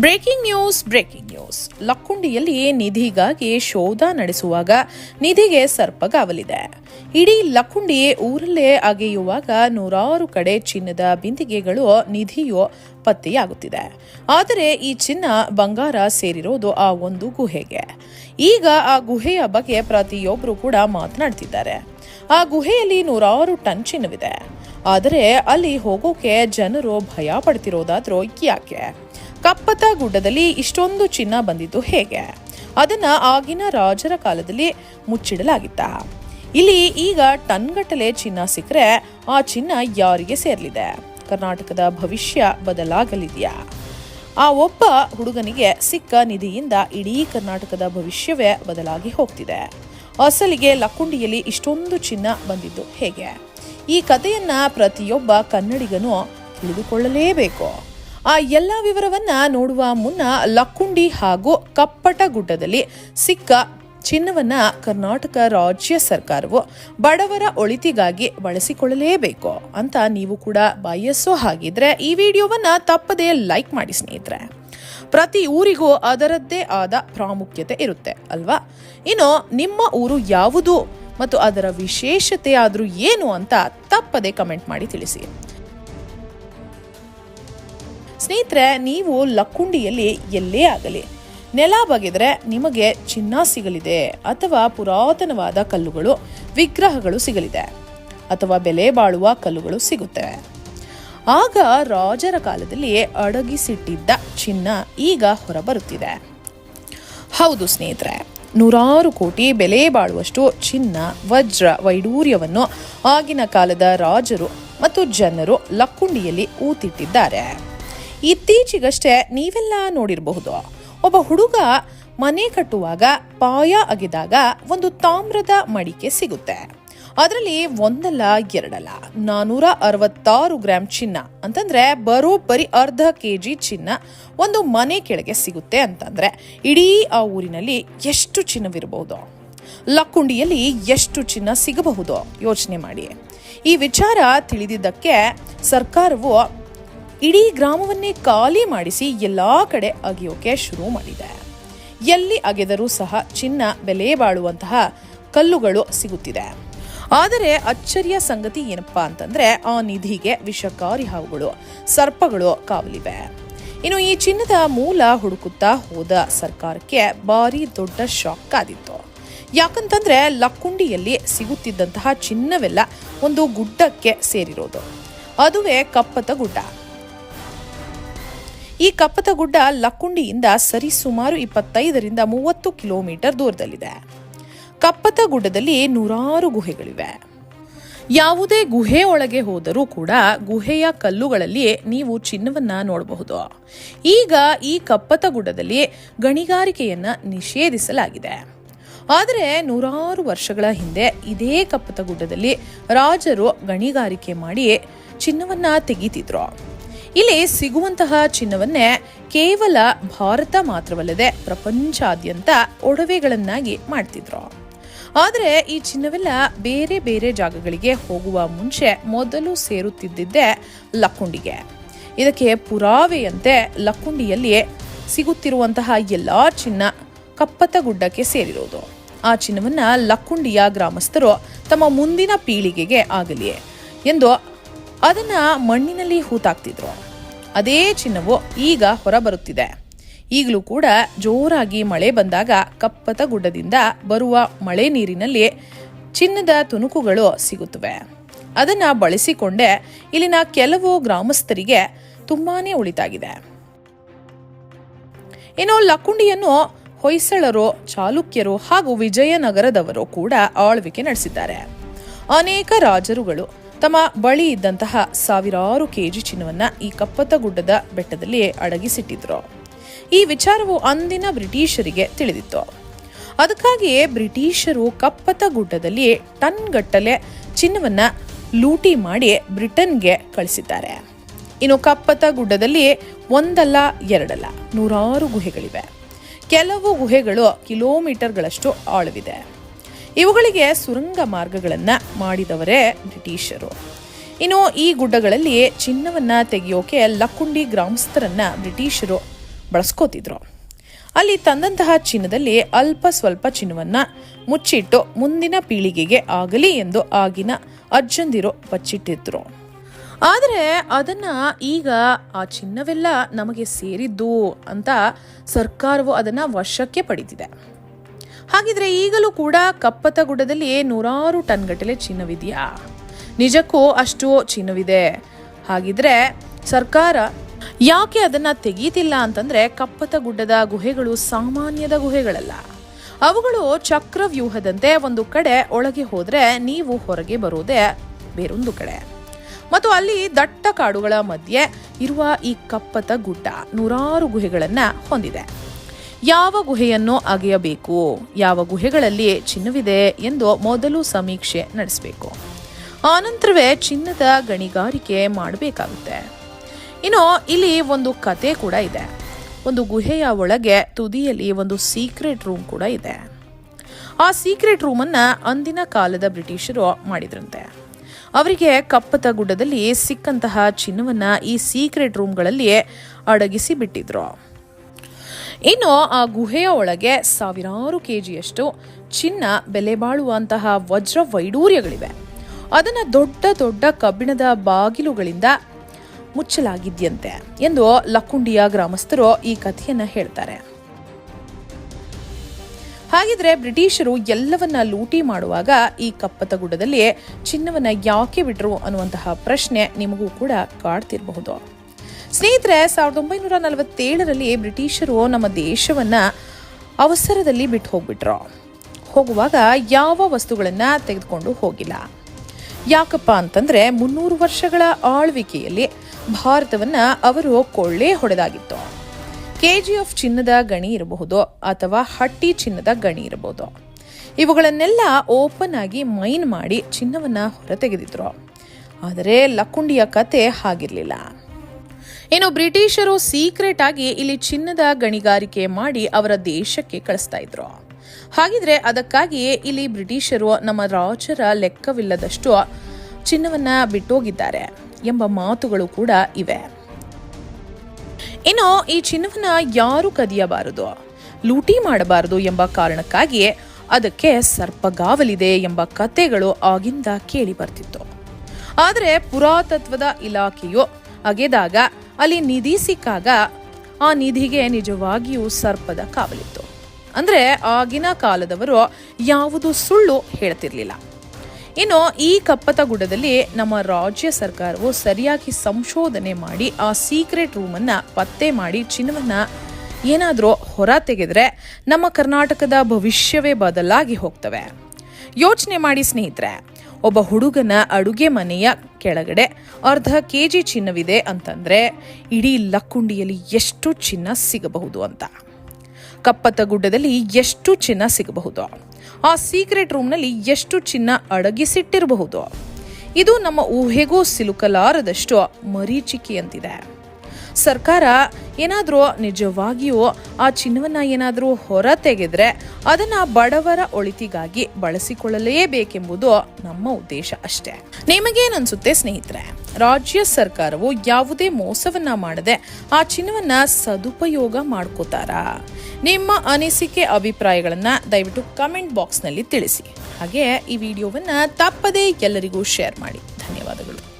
Breaking news breaking news. ಲಕ್ಕುಂಡಿಯಲ್ಲಿ ನಿಧಿಗಾಗಿ ಶೋಧ ನಡೆಸುವಾಗ ನಿಧಿಗೆ ಸರ್ಪಗಾವಲಿದೆ. ಇಡೀ ಲಕ್ಕುಂಡಿ ಊರಲ್ಲೇ ಅಗೆಯುವಾಗ ನೂರಾರು ಕಡೆ ಚಿನ್ನದ ಬಿಂದಿಗೆಗಳು ನಿಧಿಯು ಪತ್ತೆಯಾಗುತ್ತಿದೆ. ಆದರೆ ಈ ಚಿನ್ನ ಬಂಗಾರ ಸೇರಿರೋದು ಆ ಒಂದು ಗುಹೆಗೆ. ಈಗ ಆ ಗುಹೆಯ ಬಗ್ಗೆ ಪ್ರತಿಯೊಬ್ಬರು ಕೂಡ ಮಾತನಾಡ್ತಿದ್ದಾರೆ. ಆ ಗುಹೆಯಲ್ಲಿ ನೂರಾರು ಟನ್ ಚಿನ್ನವಿದೆ. ಆದರೆ ಅಲ್ಲಿ ಹೋಗೋಕೆ ಜನರು ಭಯ ಪಡ್ತಿರೋದಾದ್ರೂ ಯಾಕೆ? ಕಪ್ಪತ ಗುಡ್ಡದಲ್ಲಿ ಇಷ್ಟೊಂದು ಚಿನ್ನ ಬಂದಿದ್ದು ಹೇಗೆ? ಅದನ್ನ ಆಗಿನ ರಾಜರ ಕಾಲದಲ್ಲಿ ಮುಚ್ಚಿಡಲಾಗಿತ್ತ. ಇಲ್ಲಿ ಈಗ ಟನ್ಗಟ್ಟಲೆ ಚಿನ್ನ ಸಿಕ್ಕರೆ ಆ ಚಿನ್ನ ಯಾರಿಗೆ ಸೇರಲಿದೆ? ಕರ್ನಾಟಕದ ಭವಿಷ್ಯ ಬದಲಾಗಲಿದೆಯಾ? ಆ ಒಬ್ಬ ಹುಡುಗನಿಗೆ ಸಿಕ್ಕ ನಿಧಿಯಿಂದ ಇಡೀ ಕರ್ನಾಟಕದ ಭವಿಷ್ಯವೇ ಬದಲಾಗಿ ಹೋಗ್ತಿದೆ. ಅಸಲಿಗೆ ಲಕ್ಕುಂಡಿಯಲ್ಲಿ ಇಷ್ಟೊಂದು ಚಿನ್ನ ಬಂದಿದ್ದು ಹೇಗೆ? ಈ ಕಥೆಯನ್ನ ಪ್ರತಿಯೊಬ್ಬ ಕನ್ನಡಿಗನೂ ತಿಳಿದುಕೊಳ್ಳಲೇಬೇಕು. ಆ ಎಲ್ಲ ವಿವರವನ್ನ ನೋಡುವ ಮುನ್ನ ಲಕ್ಕುಂಡಿ ಹಾಗೂ ಕಪ್ಪಟ ಗುಡ್ಡದಲ್ಲಿ ಸಿಕ್ಕ ಚಿನ್ನವನ್ನ ಕರ್ನಾಟಕ ರಾಜ್ಯ ಸರ್ಕಾರವು ಬಡವರ ಒಳಿತಿಗಾಗಿ ಬಳಸಿಕೊಳ್ಳಲೇಬೇಕು ಅಂತ ನೀವು ಕೂಡ ಬಯಸೋ ಹಾಗಿದ್ರೆ ಈ ವಿಡಿಯೋವನ್ನ ತಪ್ಪದೇ ಲೈಕ್ ಮಾಡಿ ಸ್ನೇಹಿತರೆ. ಪ್ರತಿ ಊರಿಗೂ ಅದರದ್ದೇ ಆದ ಪ್ರಾಮುಖ್ಯತೆ ಇರುತ್ತೆ, ಅಲ್ವಾ? ಇನ್ನು ನಿಮ್ಮ ಊರು ಯಾವುದು ಮತ್ತು ಅದರ ವಿಶೇಷತೆ ಆದರೂ ಏನು ಅಂತ ತಪ್ಪದೆ ಕಮೆಂಟ್ ಮಾಡಿ ತಿಳಿಸಿ. ಸ್ನೇಹಿತರೆ, ನೀವು ಲಕ್ಕುಂಡಿಯಲ್ಲಿ ಎಲ್ಲೇ ಆಗಲಿ. ನೆಲ ಬಗೆದ್ರೆ ನಿಮಗೆ ಚಿನ್ನ ಸಿಗಲಿದೆ ಅಥವಾ ಪುರಾತನವಾದ ಕಲ್ಲುಗಳು, ವಿಗ್ರಹಗಳು ಸಿಗಲಿದೆ ಅಥವಾ ಬೆಲೆ ಬಾಳುವ ಕಲ್ಲುಗಳು ಸಿಗುತ್ತವೆ ಆಗ ರಾಜರ ಕಾಲದಲ್ಲಿ ಅಡಗಿಸಿಟ್ಟಿದ್ದ ಚಿನ್ನ ಈಗ ಹೊರಬರುತ್ತಿದೆ. ಹೌದು ಸ್ನೇಹಿತರೆ, ನೂರಾರು ಕೋಟಿ ಬೆಲೆ ಬಾಳುವಷ್ಟು ಚಿನ್ನ, ವಜ್ರ, ವೈಡೂರ್ಯವನ್ನು ಆಗಿನ ಕಾಲದ ರಾಜರು ಮತ್ತು ಜನರು ಲಕ್ಕುಂಡಿಯಲ್ಲಿ ಊತಿಟ್ಟಿದ್ದಾರೆ. ಇತ್ತೀಚೆಗಷ್ಟೇ ನೀವೆಲ್ಲ ನೋಡಿರಬಹುದು. ಒಬ್ಬ ಹುಡುಗ ಮನೆ ಕಟ್ಟುವಾಗ ಪಾಯ ಅಗೆದಾಗ ಒಂದು ತಾಮ್ರದ ಮಡಿಕೆ ಸಿಗುತ್ತೆ. ಅದರಲ್ಲಿ ಒಂದಲ್ಲ ಎರಡಲ್ಲ, ನಾನೂರ ಅರವತ್ತಾರು ಗ್ರಾಂ ಚಿನ್ನ, ಅಂತಂದ್ರೆ ಬರೋಬ್ಬರಿ ಅರ್ಧ ಕೆ ಜಿ ಚಿನ್ನ ಒಂದು ಮನೆ ಕೆಳಗೆ ಸಿಗುತ್ತೆ ಅಂತಂದ್ರೆ ಇಡೀ ಆ ಊರಿನಲ್ಲಿ ಎಷ್ಟು ಚಿನ್ನವಿರಬಹುದು ಲಕ್ಕುಂಡಿಯಲ್ಲಿ ಎಷ್ಟು ಚಿನ್ನ ಸಿಗಬಹುದು? ಯೋಚನೆ ಮಾಡಿ. ಈ ವಿಚಾರ ತಿಳಿದಿದ್ದಕ್ಕೆ ಸರ್ಕಾರವು ಇಡೀ ಗ್ರಾಮವನ್ನೇ ಖಾಲಿ ಮಾಡಿಸಿ ಎಲ್ಲಾ ಕಡೆ ಅಗೆಯೋಕೆ ಶುರು ಮಾಡಿದೆ. ಎಲ್ಲಿ ಅಗೆದರೂ ಸಹ ಚಿನ್ನ ಬೆಲೆ ಬಾಳುವಂತಹ ಕಲ್ಲುಗಳು ಸಿಗುತ್ತಿದೆ. ಆದರೆ ಅಚ್ಚರಿಯ ಸಂಗತಿ ಏನಪ್ಪ ಅಂತಂದ್ರೆ ಆ ನಿಧಿಗೆ ವಿಷಕಾರಿ ಹಾವುಗಳು, ಸರ್ಪಗಳು ಕಾವಲಿವೆ. ಇನ್ನು ಈ ಚಿನ್ನದ ಮೂಲ ಹುಡುಕುತ್ತಾ ಹೋದ ಸರ್ಕಾರಕ್ಕೆ ಭಾರಿ ದೊಡ್ಡ ಶಾಕ್ ಆದಿತ್ತು. ಯಾಕಂತಂದ್ರೆ ಲಕ್ಕುಂಡಿಯಲ್ಲಿ ಸಿಗುತ್ತಿದ್ದಂತಹ ಚಿನ್ನವೆಲ್ಲ ಒಂದು ಗುಡ್ಡಕ್ಕೆ ಸೇರಿರೋದು. ಅದುವೇ ಕಪ್ಪತ ಗುಡ್ಡ. ಈ ಕಪ್ಪತ ಗುಡ್ಡ ಲಕ್ಕುಂಡಿಯಿಂದ ಸರಿಸುಮಾರು ಇಪ್ಪತ್ತೈದರಿಂದ ಮೂವತ್ತು ಕಿಲೋಮೀಟರ್ ದೂರದಲ್ಲಿದೆ. ಕಪ್ಪತ ಗುಡ್ಡದಲ್ಲಿ ನೂರಾರು ಗುಹೆಗಳಿವೆ. ಯಾವುದೇ ಗುಹೆ ಒಳಗೆ ಹೋದರೂ ಕೂಡ ಗುಹೆಯ ಕಲ್ಲುಗಳಲ್ಲಿ ನೀವು ಚಿನ್ನವನ್ನ ನೋಡಬಹುದು. ಈಗ ಈ ಕಪ್ಪತ ಗುಡ್ಡದಲ್ಲಿ ಗಣಿಗಾರಿಕೆಯನ್ನ ನಿಷೇಧಿಸಲಾಗಿದೆ. ಆದರೆ ನೂರಾರು ವರ್ಷಗಳ ಹಿಂದೆ ಇದೇ ಕಪ್ಪತ ಗುಡ್ಡದಲ್ಲಿ ರಾಜರು ಗಣಿಗಾರಿಕೆ ಮಾಡಿ ಚಿನ್ನವನ್ನ ತೆಗೀತಿದ್ರು. ಇಲ್ಲಿ ಸಿಗುವಂತಹ ಚಿನ್ನವನ್ನೇ ಕೇವಲ ಭಾರತ ಮಾತ್ರವಲ್ಲದೆ ಪ್ರಪಂಚಾದ್ಯಂತ ಒಡವೆಗಳನ್ನಾಗಿ ಮಾಡ್ತಿದ್ರು. ಆದರೆ ಈ ಚಿನ್ನವೆಲ್ಲ ಬೇರೆ ಬೇರೆ ಜಾಗಗಳಿಗೆ ಹೋಗುವ ಮುಂಚೆ ಮೊದಲು ಸೇರುತ್ತಿದ್ದಿದ್ದೇ ಲಕ್ಕುಂಡಿಗೆ. ಇದಕ್ಕೆ ಪುರಾವೆಯಂತೆ ಲಕ್ಕುಂಡಿಯಲ್ಲಿ ಸಿಗುತ್ತಿರುವಂತಹ ಎಲ್ಲ ಚಿನ್ನ ಕಪ್ಪತ ಗುಡ್ಡಕ್ಕೆ ಸೇರಿರೋದು. ಆ ಚಿನ್ನವನ್ನ ಲಕ್ಕುಂಡಿಯ ಗ್ರಾಮಸ್ಥರು ತಮ್ಮ ಮುಂದಿನ ಪೀಳಿಗೆಗೆ ಆಗಲಿ ಎಂದು ಅದನ್ನ ಮಣ್ಣಿನಲ್ಲಿ ಹೂತಾಕ್ತಿದ್ರು. ಅದೇ ಚಿನ್ನವು ಈಗ ಹೊರಬರುತ್ತಿದೆ. ಈಗಲೂ ಕೂಡ ಜೋರಾಗಿ ಮಳೆ ಬಂದಾಗ ಕಪ್ಪತ ಗುಡ್ಡದಿಂದ ಬರುವ ಮಳೆ ನೀರಿನಲ್ಲಿ ಚಿನ್ನದ ತುಣುಕುಗಳು ಸಿಗುತ್ತವೆ. ಅದನ್ನ ಬಳಸಿಕೊಂಡೇ ಇಲ್ಲಿನ ಕೆಲವು ಗ್ರಾಮಸ್ಥರಿಗೆ ತುಂಬಾನೇ ಉಳಿತಾಗಿದೆ. ಇನ್ನು ಲಕ್ಕುಂಡಿಯನ್ನು ಹೊಯ್ಸಳರು, ಚಾಲುಕ್ಯರು ಹಾಗೂ ವಿಜಯನಗರದವರು ಕೂಡ ಆಳ್ವಿಕೆ ನಡೆಸಿದ್ದಾರೆ. ಅನೇಕ ರಾಜರುಗಳು ತಮ್ಮ ಬಳಿ ಇದ್ದಂತಹ ಸಾವಿರಾರು ಕೆಜಿ ಚಿನ್ನವನ್ನ ಈ ಕಪ್ಪತ್ತ ಗುಡ್ಡದ ಬೆಟ್ಟದಲ್ಲಿಯೇ ಅಡಗಿಸಿಟ್ಟಿದ್ರು. ಈ ವಿಚಾರವು ಅಂದಿನ ಬ್ರಿಟಿಷರಿಗೆ ತಿಳಿದಿತ್ತು. ಅದಕ್ಕಾಗಿಯೇ ಬ್ರಿಟಿಷರು ಕಪ್ಪತ ಗುಡ್ಡದಲ್ಲಿ ಟನ್ ಗಟ್ಟಲೆ ಚಿನ್ನವನ್ನ ಲೂಟಿ ಮಾಡಿ ಬ್ರಿಟನ್ಗೆ ಕಳಿಸಿದ್ದಾರೆ. ಇನ್ನು ಕಪ್ಪತ ಗುಡ್ಡದಲ್ಲಿ ಒಂದಲ್ಲ, ಎರಡಲ್ಲ, ನೂರಾರು ಗುಹೆಗಳಿವೆ. ಕೆಲವು ಗುಹೆಗಳು ಕಿಲೋಮೀಟರ್ಗಳಷ್ಟು ಆಳವಿದೆ. ಇವುಗಳಿಗೆ ಸುರಂಗ ಮಾರ್ಗಗಳನ್ನು ಮಾಡಿದವರೇ ಬ್ರಿಟಿಷರು. ಇನ್ನು ಈ ಗುಡ್ಡಗಳಲ್ಲಿ ಚಿನ್ನವನ್ನ ತೆಗೆಯೋಕೆ ಲಕ್ಕುಂಡಿ ಗ್ರಾಮಸ್ಥರನ್ನ ಬ್ರಿಟಿಷರು ಬಳಸ್ಕೋತಿದ್ರು. ಅಲ್ಲಿ ತಂದಂತಹ ಚಿನ್ನದಲ್ಲಿ ಅಲ್ಪ ಸ್ವಲ್ಪ ಚಿನ್ನವನ್ನ ಮುಚ್ಚಿಟ್ಟು ಮುಂದಿನ ಪೀಳಿಗೆಗೆ ಆಗಲಿ ಎಂದು ಆಗಿನ ಅಜ್ಜಂದಿರು ಬಚ್ಚಿಟ್ಟಿದ್ರು. ಆದರೆ ಅದನ್ನ ಈಗ ಆ ಚಿನ್ನವೆಲ್ಲ ನಮಗೆ ಸೇರಿದ್ದು ಅಂತ ಸರ್ಕಾರವು ಅದನ್ನ ವಶಕ್ಕೆ ಪಡೆದಿದೆ. ಹಾಗಿದ್ರೆ ಈಗಲೂ ಕೂಡ ಕಪ್ಪತ ಗುಡ್ಡದಲ್ಲಿಯೇ ನೂರಾರು ಟನ್ಗಟ್ಟಲೆ ಚಿನ್ನವಿದೆಯಾ? ನಿಜಕ್ಕೂ ಅಷ್ಟು ಚಿನ್ನವಿದೆ. ಹಾಗಿದ್ರೆ ಸರ್ಕಾರ ಯಾಕೆ ಅದನ್ನ ತೆಗೀತಿಲ್ಲ ಅಂತಂದ್ರೆ ಕಪ್ಪತ ಗುಡ್ಡದ ಗುಹೆಗಳು ಸಾಮಾನ್ಯದ ಗುಹೆಗಳಲ್ಲ. ಅವುಗಳು ಚಕ್ರವ್ಯೂಹದಂತೆ ಒಂದು ಕಡೆ ಒಳಗೆ ಹೋದ್ರೆ ನೀವು ಹೊರಗೆ ಬರೋದೇ ಬೇರೊಂದು ಕಡೆ. ಮತ್ತು ಅಲ್ಲಿ ದಟ್ಟ ಕಾಡುಗಳ ಮಧ್ಯೆ ಇರುವ ಈ ಕಪ್ಪತ ಗುಡ್ಡ ನೂರಾರು ಗುಹೆಗಳನ್ನ ಹೊಂದಿದೆ. ಯಾವ ಗುಹೆಯನ್ನು ಅಗೆಯಬೇಕು? ಯಾವ ಗುಹೆಗಳಲ್ಲಿ ಚಿನ್ನವಿದೆ ಎಂದು ಮೊದಲು ಸಮೀಕ್ಷೆ ನಡೆಸಬೇಕು. ಆನಂತರವೇ ಚಿನ್ನದ ಗಣಿಗಾರಿಕೆ ಮಾಡಬೇಕಾಗುತ್ತೆ. ಇನ್ನು ಇಲ್ಲಿ ಒಂದು ಕತೆ ಕೂಡ ಇದೆ. ಒಂದು ಗುಹೆಯ ಒಳಗೆ ತುದಿಯಲ್ಲಿ ಒಂದು ಸೀಕ್ರೆಟ್ ರೂಮ್ ಕೂಡ ಇದೆ. ಆ ಸೀಕ್ರೆಟ್ ರೂಮನ್ನು ಅಂದಿನ ಕಾಲದ ಬ್ರಿಟಿಷರು ಮಾಡಿದ್ರಂತೆ. ಅವರಿಗೆ ಕಪ್ಪತ ಗುಡ್ಡದಲ್ಲಿ ಸಿಕ್ಕಂತಹ ಚಿನ್ನವನ್ನ ಈ ಸೀಕ್ರೆಟ್ ರೂಮ್ಗಳಲ್ಲಿ ಅಡಗಿಸಿ ಬಿಟ್ಟಿದ್ರು. ಇನ್ನು ಆ ಗುಹೆಯ ಒಳಗೆ ಸಾವಿರಾರು ಕೆ ಜಿಯಷ್ಟು ಚಿನ್ನ, ಬೆಲೆ ಬಾಳುವಂತಹ ವಜ್ರ ವೈಡೂರ್ಯಗಳಿವೆ. ಅದನ್ನು ದೊಡ್ಡ ದೊಡ್ಡ ಕಬ್ಬಿಣದ ಬಾಗಿಲುಗಳಿಂದ ಮುಚ್ಚಲಾಗಿದ್ಯಂತೆ ಎಂದು ಲಕ್ಕುಂಡಿಯ ಗ್ರಾಮಸ್ಥರು ಈ ಕಥೆಯನ್ನ ಹೇಳ್ತಾರೆ. ಹಾಗಿದ್ರೆ ಬ್ರಿಟಿಷರು ಎಲ್ಲವನ್ನ ಲೂಟಿ ಮಾಡುವಾಗ ಈ ಕಪ್ಪತ ಗುಡ್ಡದಲ್ಲಿ ಚಿನ್ನವನ್ನ ಯಾಕೆ ಬಿಟ್ರು ಅನ್ನುವಂತಹ ಪ್ರಶ್ನೆ ನಿಮಗೂ ಕೂಡ ಕಾಡ್ತಿರಬಹುದು. ಸ್ನೇಹಿತರೆ, ಸಾವಿರದ ಒಂಬೈನೂರ ನಲವತ್ತೇಳರಲ್ಲಿ ಬ್ರಿಟಿಷರು ನಮ್ಮ ದೇಶವನ್ನು ಅವಸರದಲ್ಲಿ ಬಿಟ್ಟು ಹೋಗ್ಬಿಟ್ರು. ಹೋಗುವಾಗ ಯಾವ ವಸ್ತುಗಳನ್ನು ತೆಗೆದುಕೊಂಡು ಹೋಗಿಲ್ಲ. ಯಾಕಪ್ಪ ಅಂತಂದರೆ ಮುನ್ನೂರು ವರ್ಷಗಳ ಆಳ್ವಿಕೆಯಲ್ಲಿ ಭಾರತವನ್ನು ಅವರು ಕೊಳ್ಳೆ ಹೊಡೆದಾಗಿತ್ತು. ಕೆಜಿಎಫ್ ಚಿನ್ನದ ಗಣಿ ಇರಬಹುದು ಅಥವಾ ಹಟ್ಟಿ ಚಿನ್ನದ ಗಣಿ ಇರಬಹುದು. ಇವುಗಳನ್ನೆಲ್ಲ ಓಪನ್ ಆಗಿ ಮೈನ್ ಮಾಡಿ ಚಿನ್ನವನ್ನು ಹೊರತೆಗೆದಿದ್ರು. ಆದರೆ ಲಕ್ಕುಂಡಿಯ ಕತೆ ಹಾಗಿರಲಿಲ್ಲ. ಇನ್ನು ಬ್ರಿಟಿಷರು ಸೀಕ್ರೆಟ್ ಆಗಿ ಇಲ್ಲಿ ಚಿನ್ನದ ಗಣಿಗಾರಿಕೆ ಮಾಡಿ ಅವರ ದೇಶಕ್ಕೆ ಕಳಿಸ್ತಾ ಇದ್ರು. ಹಾಗಿದ್ರೆ ಅದಕ್ಕಾಗಿಯೇ ಇಲ್ಲಿ ಬ್ರಿಟಿಷರು ನಮ್ಮ ರಾಜರ ಲೆಕ್ಕವಿಲ್ಲದಷ್ಟು ಚಿನ್ನವನ್ನ ಬಿಟ್ಟೋಗಿದ್ದಾರೆ ಎಂಬ ಮಾತುಗಳು ಕೂಡ ಇವೆ. ಇನ್ನು ಈ ಚಿನ್ನವನ್ನ ಯಾರು ಕದಿಯಬಾರದು? ಲೂಟಿ ಮಾಡಬಾರದು ಎಂಬ ಕಾರಣಕ್ಕಾಗಿಯೇ ಅದಕ್ಕೆ ಸರ್ಪಗಾವಲಿದೆ ಎಂಬ ಕತೆಗಳು ಆಗಿಂದ ಕೇಳಿ ಬರ್ತಿತ್ತು. ಆದರೆ ಪುರಾತತ್ವದ ಇಲಾಖೆಯು ಅಗೆದಾಗ ಅಲ್ಲಿ ನಿಧಿ ಸಿಕ್ಕಾಗ ಆ ನಿಧಿಗೆ ನಿಜವಾಗಿಯೂ ಸರ್ಪದ ಕಾವಲಿತ್ತು. ಅಂದ್ರೆ ಆಗಿನ ಕಾಲದವರು ಯಾವುದು ಸುಳ್ಳು ಹೇಳ್ತಿರ್ಲಿಲ್ಲ. ಇನ್ನು ಈ ಕಪ್ಪತ ಗುಡ್ಡದಲ್ಲಿ ನಮ್ಮ ರಾಜ್ಯ ಸರ್ಕಾರವು ಸರಿಯಾಗಿ ಸಂಶೋಧನೆ ಮಾಡಿ ಆ ಸೀಕ್ರೆಟ್ ರೂಮನ್ನ ಪತ್ತೆ ಮಾಡಿ ಚಿನ್ನವನ್ನ ಏನಾದರೂ ಹೊರ ತೆಗೆದ್ರೆ ನಮ್ಮ ಕರ್ನಾಟಕದ ಭವಿಷ್ಯವೇ ಬದಲಾಗಿ ಹೋಗ್ತವೆ. ಯೋಚನೆ ಮಾಡಿ ಸ್ನೇಹಿತರೆ ಒಬ್ಬ ಹುಡುಗನ ಅಡುಗೆ ಮನೆಯ ಕೆಳಗಡೆ ಅರ್ಧ ಕೆ ಜಿ ಚಿನ್ನವಿದೆ ಅಂತಂದ್ರೆ ಇಡೀ ಲಕ್ಕುಂಡಿಯಲ್ಲಿ ಎಷ್ಟು ಚಿನ್ನ ಸಿಗಬಹುದು ಅಂತ. ಕಪ್ಪತ್ತ ಗುಡ್ಡದಲ್ಲಿ ಎಷ್ಟು ಚಿನ್ನ ಸಿಗಬಹುದು? ಆ ಸೀಕ್ರೆಟ್ ರೂಮ್ನಲ್ಲಿ ಎಷ್ಟು ಚಿನ್ನ ಅಡಗಿಸಿಟ್ಟಿರಬಹುದು? ಇದು ನಮ್ಮ ಊಹೆಗೂ ಸಿಲುಕಲಾರದಷ್ಟು ಮರೀಚಿಕೆಯಂತಿದೆ. ಸರ್ಕಾರ ಏನಾದರೂ ನಿಜವಾಗಿಯೂ ಆ ಚಿನ್ನವನ್ನು ಏನಾದರೂ ಹೊರ ತೆಗೆದ್ರೆ ಅದನ್ನು ಬಡವರ ಒಳಿತಿಗಾಗಿ ಬಳಸಿಕೊಳ್ಳಲೇಬೇಕೆಂಬುದು ನಮ್ಮ ಉದ್ದೇಶ ಅಷ್ಟೇ. ನಿಮಗೇನನ್ಸುತ್ತೆ ಸ್ನೇಹಿತರೆ, ರಾಜ್ಯ ಸರ್ಕಾರವು ಯಾವುದೇ ಮೋಸವನ್ನ ಮಾಡದೆ ಆ ಚಿನ್ನವನ್ನ ಸದುಪಯೋಗ ಮಾಡ್ಕೋತಾರಾ? ನಿಮ್ಮ ಅನಿಸಿಕೆ, ಅಭಿಪ್ರಾಯಗಳನ್ನ ದಯವಿಟ್ಟು ಕಮೆಂಟ್ ಬಾಕ್ಸ್ನಲ್ಲಿ ತಿಳಿಸಿ. ಹಾಗೆ ಈ ವಿಡಿಯೋವನ್ನ ತಪ್ಪದೇ ಎಲ್ಲರಿಗೂ ಶೇರ್ ಮಾಡಿ. ಧನ್ಯವಾದಗಳು.